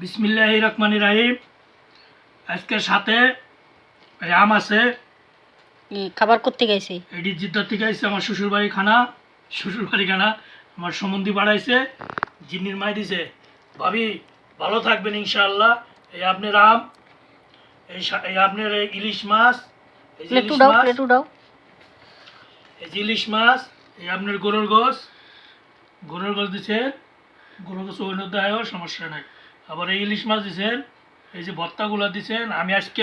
বিসমিল্লাহ রহমান রাহিম। আজকে সাথে আম আছে। খাবার করতে গেছে এটি জিদ্দার থেকে আসছে আমার শ্বশুর বাড়ি খানা। শ্বশুর বাড়ি খানা আমার সম্বন্ধী বাড়াইছে জিন্নির মাই দিছে। ভাবি ভালো থাকবেন ইনশাআল্লাহ। এই আপনার আম এই আপনার এই ইলিশ মাছ যে এই ইলিশ মাছ এই আপনার গরুর গোস গরুর গোস দিছে। গরুর গোস অন্য দেয় সমস্যা নাই। আবার এই ইলিশ মাছ দিচ্ছেন এই যে ভর্তাগুলো দিচ্ছেন আমি আজকে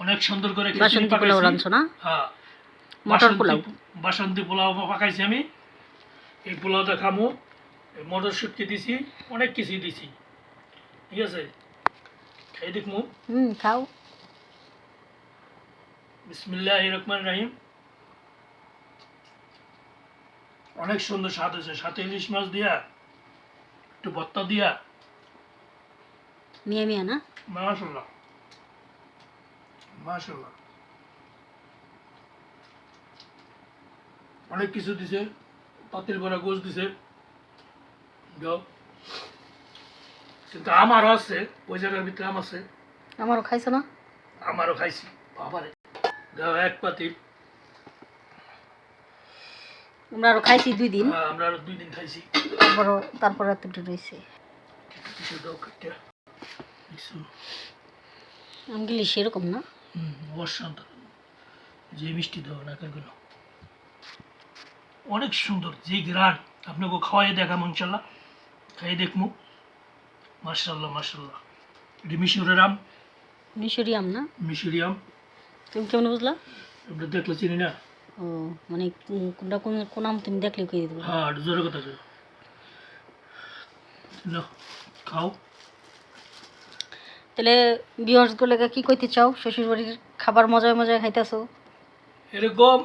অনেক সুন্দর করে খিচুড়ি বাসন্তী পোলাও পাকাইছি। রাঁধছো না? হ্যাঁ। মটর পোলাও। বাসন্তী পোলাও পাকাইছি আমি। এই পোলাওটা খামো। মটরশুটকি দিছি অনেক কিছু দিছি। ঠিক আছে? খাই দেখমু। হুম খাও। বিসমিল্লাহ রহমান রাহিম। অনেক সুন্দর স্বাদ হয়েছে। সাথে ইলিশ মাছ দিয়া একটু ভত্তা দিয়া। মিয়া মিয়া না মাশাল্লাহ মাশাল্লাহ অনেক কিছু দিছে পাতিল ভরা গোছ দিছে যাও কিন্তু আমারও আছে ওই জায়গার ভিতরে আম আছে আমারও খাইছো না আমারও খাইছি বাবারে দাও এক পাতিল আমরা আরও খাইছি দুই দিন হ্যাঁ, আমরা আরও দুই দিন খাইছি তারপর এতটা রয়েছে কিছু দাও কাটিয়া কিছু আমগুলি সেরকম না? বর্ষান্ত যে মিষ্টি দাও না অনেক সুন্দর যে গ্রান। আপনাকে খাওয়াই দেখাম ইনশাল্লাহ। খাই দেখমু মার্শাল্লাহ মার্শাল্লাহ এটি মিশরের আম। মিশরি আম না? মিশরি আম। তুমি কেমন বুঝলা? আমরা দেখলে চিনি না। ও মানে কোনটা কোন কোন আম তুমি দেখলে কে দেবো? হ্যাঁ জোরে কথা খাও। তাহলে বিহসগুলো কি কইতে চাও? শ্বশুর বাড়ির খাবার মজায় মজায় খাইতেছো। এরকম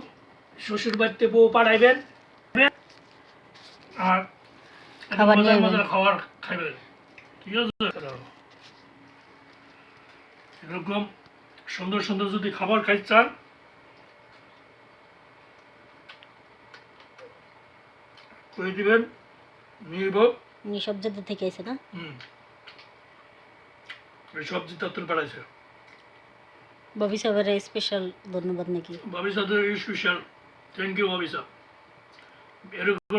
শ্বশুর বাড়িতে বউ পাঠাইবেন আর খাবার নিয়ে মজার মজার খাবার খাইবেন। ঠিক আছে? এরকম সুন্দর সুন্দর যদি খাবার খাই চান করে দিবেন? সব জায়গা থেকে এসে না? হুম। সবজি তত্তর পাঠাইছে ববি সাহেবের স্পেশাল ধন্যবাদ নাকি? ববি সাথে স্পেশাল থ্যাংক ইউ ববি সাহেব। এরকম